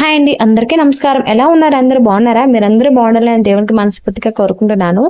Hi అండి అందరికీ నమస్కారం. ఎలా ఉన్నారు? అందరూ బాగున్నారా? మీరందరూ బాగుండాలని దేవునికి మనస్ఫూర్తిగా కోరుకుంటున్నాను.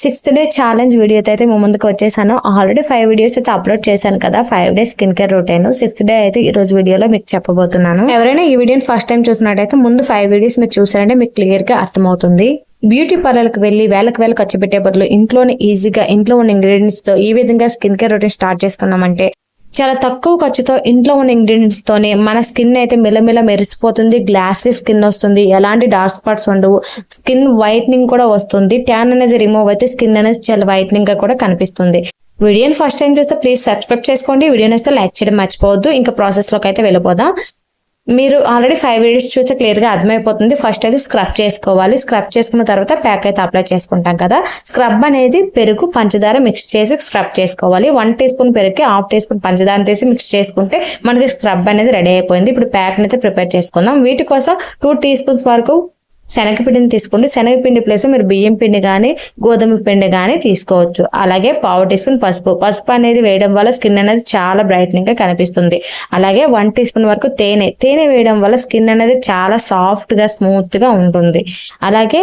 సిక్స్త్ డే ఛాలెంజ్ వీడియో అయితే మీ ముందుకు వచ్చేసాను. ఆల్రెడీ ఫైవ్ వీడియోస్ అయితే అప్లోడ్ చేశాను కదా. Five days skin care routine sixth day అయితే ఈ రోజు వీడియోలో మీకు చెప్పబోతున్నాను. ఎవరైనా ఈ వీడియోని ఫస్ట్ టైం చూసినట్టయితే ముందు ఫైవ్ వీడియోస్ మీరు చూసారంటే మీకు క్లియర్గా అర్థమవుతుంది. బ్యూటీ పార్లర్కి వెళ్ళి వేలకు వేలు ఖర్చు పెట్టే బదులు ఇంట్లోనే ఈజీగా ఇంట్లో ఉన్న ఇంగ్రీడియంట్స్తో ఈ విధంగా స్కిన్ కేర్ రొటీన్ స్టార్ట్ చేసుకున్నామంటే చాలా తక్కువ ఖర్చుతో ఇంట్లో ఉన్న ఇంగ్రీడియంట్స్తోనే మన స్కిన్ అయితే మిలమిల మెరిసిపోతుంది గ్లాసీ స్కిన్ వస్తుంది. ఎలాంటి డార్క్ స్పాట్స్ ఉండవు. స్కిన్ వైట్నింగ్ కూడా వస్తుంది. ట్యాన్ అనేది రిమూవ్ అయితే స్కిన్ అనేది చాలా వైట్నింగ్గా కూడా కనిపిస్తుంది. వీడియోని ఫస్ట్ టైం చూస్తే ప్లీజ్ సబ్స్క్రైబ్ చేసుకోండి. వీడియోని వస్తే లైక్ చేయడం మర్చిపోవద్దు. ఇంకా ప్రాసెస్లోకి అయితే వెళ్ళిపోదాం. మీరు ఆల్రెడీ ఫైవ్ వీడియోస్ చూస్తే క్లియర్గా అర్థమైపోతుంది. ఫస్ట్ అయితే స్క్రబ్ చేసుకోవాలి. స్క్రబ్ చేసుకున్న తర్వాత ప్యాక్ అయితే అప్లై చేసుకుంటాం కదా. స్క్రబ్ అనేది పెరుగు పంచదార మిక్స్ చేసి స్క్రబ్ చేసుకోవాలి. వన్ టీ స్పూన్ పెరుగుకి హాఫ్ టీ స్పూన్ పంచదార తీసి మిక్స్ చేసుకుంటే మనకి స్క్రబ్ అనేది రెడీ అయిపోయింది. ఇప్పుడు ప్యాక్ అయితే ప్రిపేర్ చేసుకుందాం. వీటి కోసం టూ టీ స్పూన్స్ వరకు శనగపిండిని తీసుకోండి. శనగపిండి ప్లేస్ మీరు బియ్యం పిండి కానీ గోధుమ పిండి కానీ తీసుకోవచ్చు. అలాగే పావు టీ స్పూన్ పసుపు. పసుపు అనేది వేయడం వల్ల స్కిన్ అనేది చాలా బ్రైట్నింగ్గా కనిపిస్తుంది. అలాగే వన్ టీ స్పూన్ వరకు తేనె. తేనె వేయడం వల్ల స్కిన్ అనేది చాలా సాఫ్ట్గా స్మూత్గా ఉంటుంది. అలాగే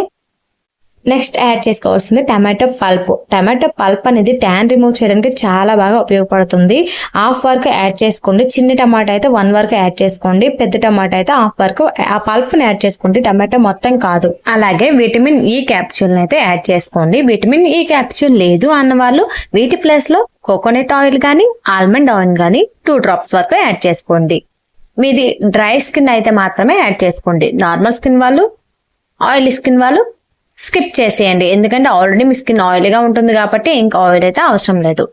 నెక్స్ట్ యాడ్ చేసుకోవాల్సింది టమాటో పల్ప్. టమాటో పల్ప్ అనేది ట్యాన్ రిమూవ్ చేయడానికి చాలా బాగా ఉపయోగపడుతుంది. హాఫ్ వరకు యాడ్ చేసుకోండి. చిన్న టమాటా అయితే వన్ వరకు యాడ్ చేసుకోండి. పెద్ద టమాటా అయితే హాఫ్ వరకు ఆ పల్ప్ని యాడ్ చేసుకోండి. టమాటో మొత్తం కాదు. అలాగే విటమిన్ ఈ క్యాప్సూల్ని అయితే యాడ్ చేసుకోండి. విటమిన్ ఈ క్యాప్సూల్ లేదు అన్న వాళ్ళు వీటి ప్లేస్లో కోకోనట్ ఆయిల్ కానీ ఆల్మండ్ ఆయిల్ కానీ టూ డ్రాప్స్ వరకు యాడ్ చేసుకోండి. మీది డ్రై స్కిన్ అయితే మాత్రమే యాడ్ చేసుకోండి. నార్మల్ స్కిన్ వాళ్ళు ఆయిల్ స్కిన్ వాళ్ళు స్కిప్ చేసేయండి. ఎందుకంటే ఆల్రెడీ మీ స్కిన్ ఆయిల్గా ఉంటుంది కాబట్టి ఇంకా ఆయిల్ అయితే అవసరం లేదు.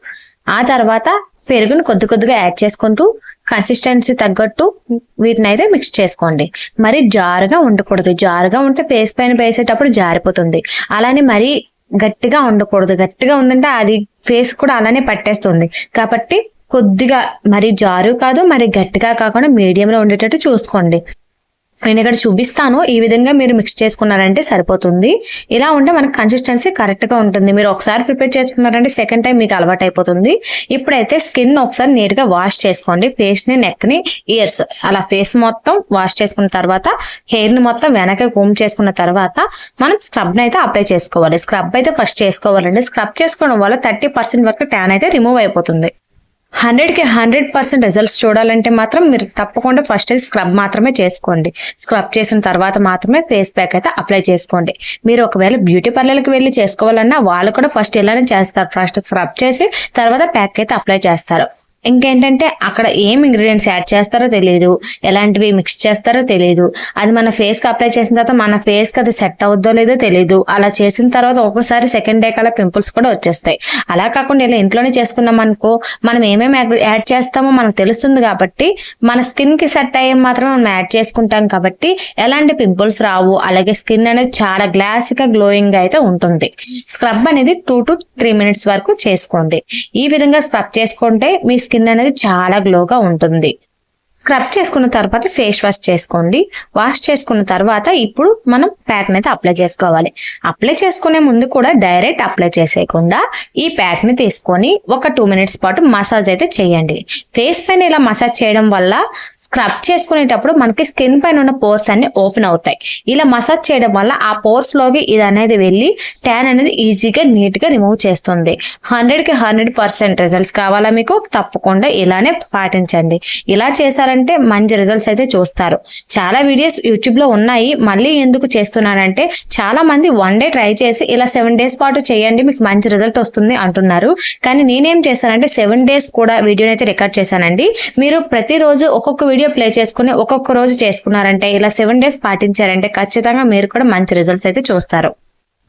ఆ తర్వాత పెరుగును కొద్ది కొద్దిగా యాడ్ చేసుకుంటూ కన్సిస్టెన్సీ తగ్గట్టు వీటిని అయితే మిక్స్ చేసుకోండి. మరి జారుగా ఉండకూడదు. జారుగా ఉంటే ఫేస్ పైన వేసేటప్పుడు జారిపోతుంది. అలానే మరీ గట్టిగా ఉండకూడదు. గట్టిగా ఉందంటే అది ఫేస్ కూడా అలానే పట్టేస్తుంది. కాబట్టి కొద్దిగా మరి జారు కాదు మరి గట్టిగా కాకుండా మీడియంలో ఉండేటట్టు చూసుకోండి. నేను ఇక్కడ చూపిస్తాను. ఈ విధంగా మీరు మిక్స్ చేసుకున్నారంటే సరిపోతుంది. ఇలా ఉంటే మనకి కన్సిస్టెన్సీ కరెక్ట్గా ఉంటుంది. మీరు ఒకసారి ప్రిపేర్ చేసుకున్నారంటే సెకండ్ టైం మీకు అలవాటు అయిపోతుంది. ఇప్పుడైతే స్కిన్ ఒకసారి నీట్గా వాష్ చేసుకోండి. ఫేస్ని నెక్ని ఇయర్స్ అలా ఫేస్ మొత్తం వాష్ చేసుకున్న తర్వాత హెయిర్ని మొత్తం వెనక కూమ్ చేసుకున్న తర్వాత మనం స్క్రబ్ని అయితే అప్లై చేసుకోవాలి. స్క్రబ్ అయితే ఫస్ట్ చేసుకోవాలండి. స్క్రబ్ చేసుకోవడం వల్ల థర్టీ పర్సెంట్ వరకు ట్యాన్ అయితే రిమూవ్ అయిపోతుంది. హండ్రెడ్కి హండ్రెడ్ పర్సెంట్ రిజల్ట్స్ చూడాలంటే మాత్రం మీరు తప్పకుండా ఫస్ట్ అయితే స్క్రబ్ మాత్రమే చేసుకోండి. స్క్రబ్ చేసిన తర్వాత మాత్రమే ఫేస్ ప్యాక్ అయితే అప్లై చేసుకోండి. మీరు ఒకవేళ బ్యూటీ పార్లర్కి వెళ్ళి చేసుకోవాలన్నా వాళ్ళు కూడా ఫస్ట్ ఇలానే చేస్తారు. ఫస్ట్ స్క్రబ్ చేసి తర్వాత ప్యాక్ అయితే అప్లై చేస్తారు. ఇంకేంటంటే అక్కడ ఏం ఇంగ్రీడియంట్స్ యాడ్ చేస్తారో తెలియదు ఎలాంటివి మిక్స్ చేస్తారో తెలియదు అది మన ఫేస్కి అప్లై చేసిన తర్వాత మన ఫేస్కి అది సెట్ అవుద్దో లేదో తెలియదు అలా చేసిన తర్వాత ఒక్కోసారి సెకండ్ డే కల్లా పింపుల్స్ కూడా వచ్చేస్తాయి. అలా కాకుండా ఇలా ఇంట్లోనే చేసుకున్నాం అనుకో మనం ఏమేమి యాడ్ చేస్తామో మనకు తెలుస్తుంది కాబట్టి మన స్కిన్కి సెట్ అయ్యే మాత్రమే మనం యాడ్ చేసుకుంటాం కాబట్టి ఎలాంటి పింపుల్స్ రావు. అలాగే స్కిన్ అనేది చాలా గ్లాస్ గ్లోయింగ్ అయితే ఉంటుంది. స్క్రబ్ అనేది టూ టు త్రీ మినిట్స్ వరకు చేసుకోండి. ఈ విధంగా స్క్రబ్ చేసుకుంటే మీ స్కిన్ అనేది చాలా గ్లోగా ఉంటుంది. స్క్రబ్ చేసుకున్న తర్వాత ఫేస్ వాష్ చేసుకోండి. వాష్ చేసుకున్న తర్వాత ఇప్పుడు మనం ప్యాక్ని అయితే అప్లై చేసుకోవాలి. అప్లై చేసుకునే ముందు కూడా డైరెక్ట్ అప్లై చేసేయకుండా ఈ ప్యాక్ని తీసుకొని ఒక టూ మినిట్స్ పాటు మసాజ్ అయితే చేయండి. ఫేస్ పైన ఇలా మసాజ్ చేయడం వల్ల స్క్రబ్ చేసుకునేటప్పుడు మనకి స్కిన్ పైన ఉన్న పోర్స్ అన్ని ఓపెన్ అవుతాయి. ఇలా మసాజ్ చేయడం వల్ల ఆ పోర్స్లోకి ఇది అనేది వెళ్ళి ట్యాన్ అనేది ఈజీగా నీట్గా రిమూవ్ చేస్తుంది. హండ్రెడ్కి హండ్రెడ్ పర్సెంట్ రిజల్ట్స్ కావాలా మీకు? తప్పకుండా ఇలానే పాటించండి. ఇలా చేశారంటే మంచి రిజల్ట్స్ అయితే చూస్తారు. చాలా వీడియోస్ యూట్యూబ్లో ఉన్నాయి. మళ్ళీ ఎందుకు చేస్తున్నానంటే చాలా మంది వన్ డే ట్రై చేసి ఇలా సెవెన్ డేస్ పాటు చేయండి మీకు మంచి రిజల్ట్ వస్తుంది అంటున్నారు. కానీ నేనేం చేశానంటే సెవెన్ డేస్ కూడా వీడియోని అయితే రికార్డ్ చేశానండి. మీరు ప్రతిరోజు ఒక్కొక్క వీడియో వీడియో ప్లే చేసుకుని ఒక్కొక్క రోజు చేసుకున్నారంటే ఇలా సెవెన్ డేస్ పాటించారంటే ఖచ్చితంగా మీరు కూడా మంచి రిజల్ట్స్ అయితే చూస్తారు.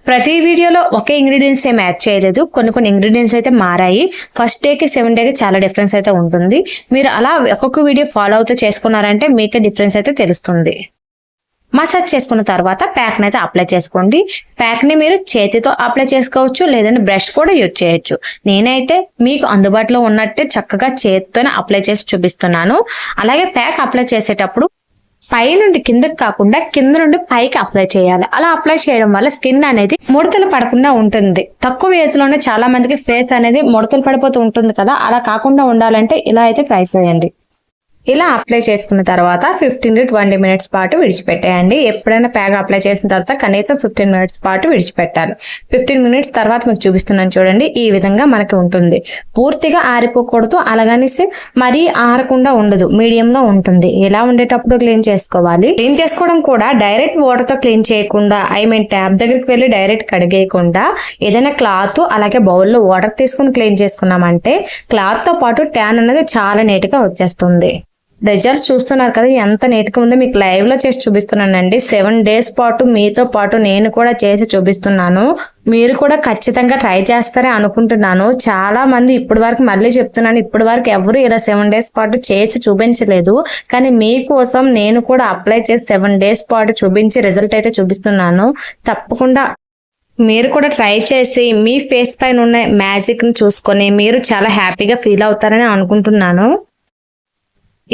ప్రతి వీడియోలో ఒకే ఇంగ్రీడియంట్స్ ఏం యాడ్ చేయలేదు. కొన్ని కొన్ని ఇంగ్రీడియంట్స్ అయితే మారాయి. ఫస్ట్ డేకి సెవెన్ డేకి చాలా డిఫరెన్స్ అయితే ఉంటుంది. మీరు అలా ఒక్కొక్క వీడియో ఫాలో అవుతూ చేసుకున్నారంటే మీకే డిఫరెన్స్ అయితే తెలుస్తుంది. మసాజ్ చేసుకున్న తర్వాత ప్యాక్ని అయితే అప్లై చేసుకోండి. ప్యాక్ని మీరు చేతితో అప్లై చేసుకోవచ్చు లేదంటే బ్రష్ కూడా యూజ్ చేయొచ్చు. నేనైతే మీకు అందుబాటులో ఉన్నట్టే చక్కగా చేతితోనే అప్లై చేసి చూపిస్తున్నాను. అలాగే ప్యాక్ అప్లై చేసేటప్పుడు పై నుండి కిందకి కాకుండా కింద నుండి పైకి అప్లై చేయాలి. అలా అప్లై చేయడం వల్ల స్కిన్ అనేది ముడతలు పడకుండా ఉంటుంది. తక్కువ ఏజ్లోనే చాలా మందికి ఫేస్ అనేది ముడతలు పడిపోతూ ఉంటుంది కదా. అలా కాకుండా ఉండాలంటే ఇలా అయితే ట్రై చేయండి. ఇలా అప్లై చేసుకున్న తర్వాత ఫిఫ్టీన్ టు ట్వంటీ మినిట్స్ పాటు విడిచిపెట్టేయండి. ఎప్పుడైనా ప్యాక్ అప్లై చేసిన తర్వాత కనీసం ఫిఫ్టీన్ మినిట్స్ పాటు విడిచిపెట్టాలి. ఫిఫ్టీన్ మినిట్స్ తర్వాత మీకు చూపిస్తున్నాను చూడండి. ఈ విధంగా మనకి ఉంటుంది. పూర్తిగా ఆరిపోకూడదు అలాగనేసి మరీ ఆరకుండా ఉండదు. మీడియంలో ఉంటుంది. ఇలా ఉండేటప్పుడు క్లీన్ చేసుకోవాలి? క్లీన్ చేసుకోవడం కూడా డైరెక్ట్ వాటర్తో క్లీన్ చేయకుండా ఐ మీన్ ట్యాప్ దగ్గరికి వెళ్ళి డైరెక్ట్ కడిగేయకుండా ఏదైనా క్లాత్ అలాగే బౌల్లో వాటర్ తీసుకుని క్లీన్ చేసుకున్నామంటే క్లాత్తో పాటు ట్యాన్ అనేది చాలా నీట్గా వచ్చేస్తుంది. రిజల్ట్ చూస్తున్నారు కదా ఎంత నీట్గా ఉందో మీకు లైవ్లో చేసి చూపిస్తున్నానండి. సెవెన్ డేస్ పాటు మీతో పాటు నేను కూడా చేసి చూపిస్తున్నాను. మీరు కూడా ఖచ్చితంగా ట్రై చేస్తారే అనుకుంటున్నాను. చాలా మంది ఇప్పటి వరకు మళ్ళీ చెప్తున్నాను ఇప్పటి వరకు ఎవరు ఇలా సెవెన్ డేస్ పాటు చేసి చూపించలేదు. కానీ మీకోసం నేను కూడా అప్లై చేసి సెవెన్ డేస్ పాటు చూపించి రిజల్ట్ అయితే చూపిస్తున్నాను. తప్పకుండా మీరు కూడా ట్రై చేసి మీ ఫేస్ పైన ఉన్న మ్యాజిక్ని చూసుకొని మీరు చాలా హ్యాపీగా ఫీల్ అవుతారని అనుకుంటున్నాను.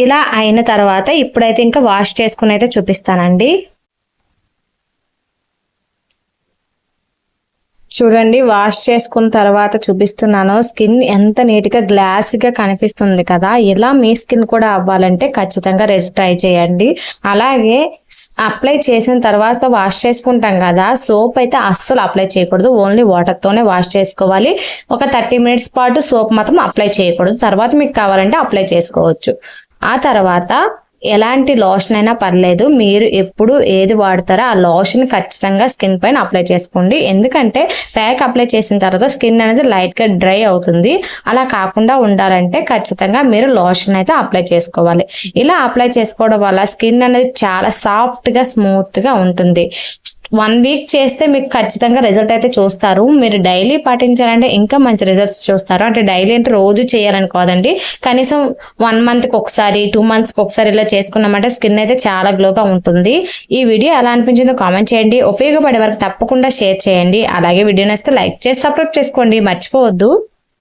ఇలా అయిన తర్వాత ఇప్పుడైతే ఇంకా వాష్ చేసుకుని అయితే చూపిస్తానండి. చూడండి వాష్ చేసుకున్న తర్వాత చూపిస్తున్నాను. స్కిన్ ఎంత నీట్గా గ్లాస్గా కనిపిస్తుంది కదా. ఇలా మీ స్కిన్ కూడా అవ్వాలంటే ఖచ్చితంగా ట్రై చేయండి. అలాగే అప్లై చేసిన తర్వాత వాష్ చేసుకుంటాం కదా. సోప్ అయితే అస్సలు అప్లై చేయకూడదు. ఓన్లీ వాటర్తోనే వాష్ చేసుకోవాలి. ఒక థర్టీ మినిట్స్ పాటు సోప్ మాత్రం అప్లై చేయకూడదు. తర్వాత మీకు కావాలంటే అప్లై చేసుకోవచ్చు. ఆ తర్వాత ఎలాంటి లోషన్ అయినా పర్లేదు మీరు ఎప్పుడు ఏది వాడతారో ఆ లోషన్ ఖచ్చితంగా స్కిన్ పైన అప్లై చేసుకోండి. ఎందుకంటే ప్యాక్ అప్లై చేసిన తర్వాత స్కిన్ అనేది లైట్గా డ్రై అవుతుంది. అలా కాకుండా ఉండాలంటే ఖచ్చితంగా మీరు లోషన్ అయితే అప్లై చేసుకోవాలి. ఇలా అప్లై చేసుకోవడం వల్ల స్కిన్ అనేది చాలా సాఫ్ట్గా స్మూత్గా ఉంటుంది. వన్ వీక్ చేస్తే మీకు ఖచ్చితంగా రిజల్ట్ అయితే చూస్తారు. మీరు డైలీ పాటించాలంటే ఇంకా మంచి రిజల్ట్స్ చూస్తారు. అంటే డైలీ అంటే రోజు చేయాలని కాదండి కనీసం వన్ మంత్కి ఒకసారి టూ మంత్స్కి ఒకసారి ఇలా చేసుకున్నామంటే స్కిన్ అయితే చాలా గ్లోగా ఉంటుంది. ఈ వీడియో ఎలా అనిపించిందో కామెంట్ చేయండి. ఉపయోగపడే వరకు తప్పకుండా షేర్ చేయండి. అలాగే వీడియో నచ్చితే లైక్ చేసి సబ్స్క్రైబ్ చేసుకోండి. మర్చిపోవద్దు.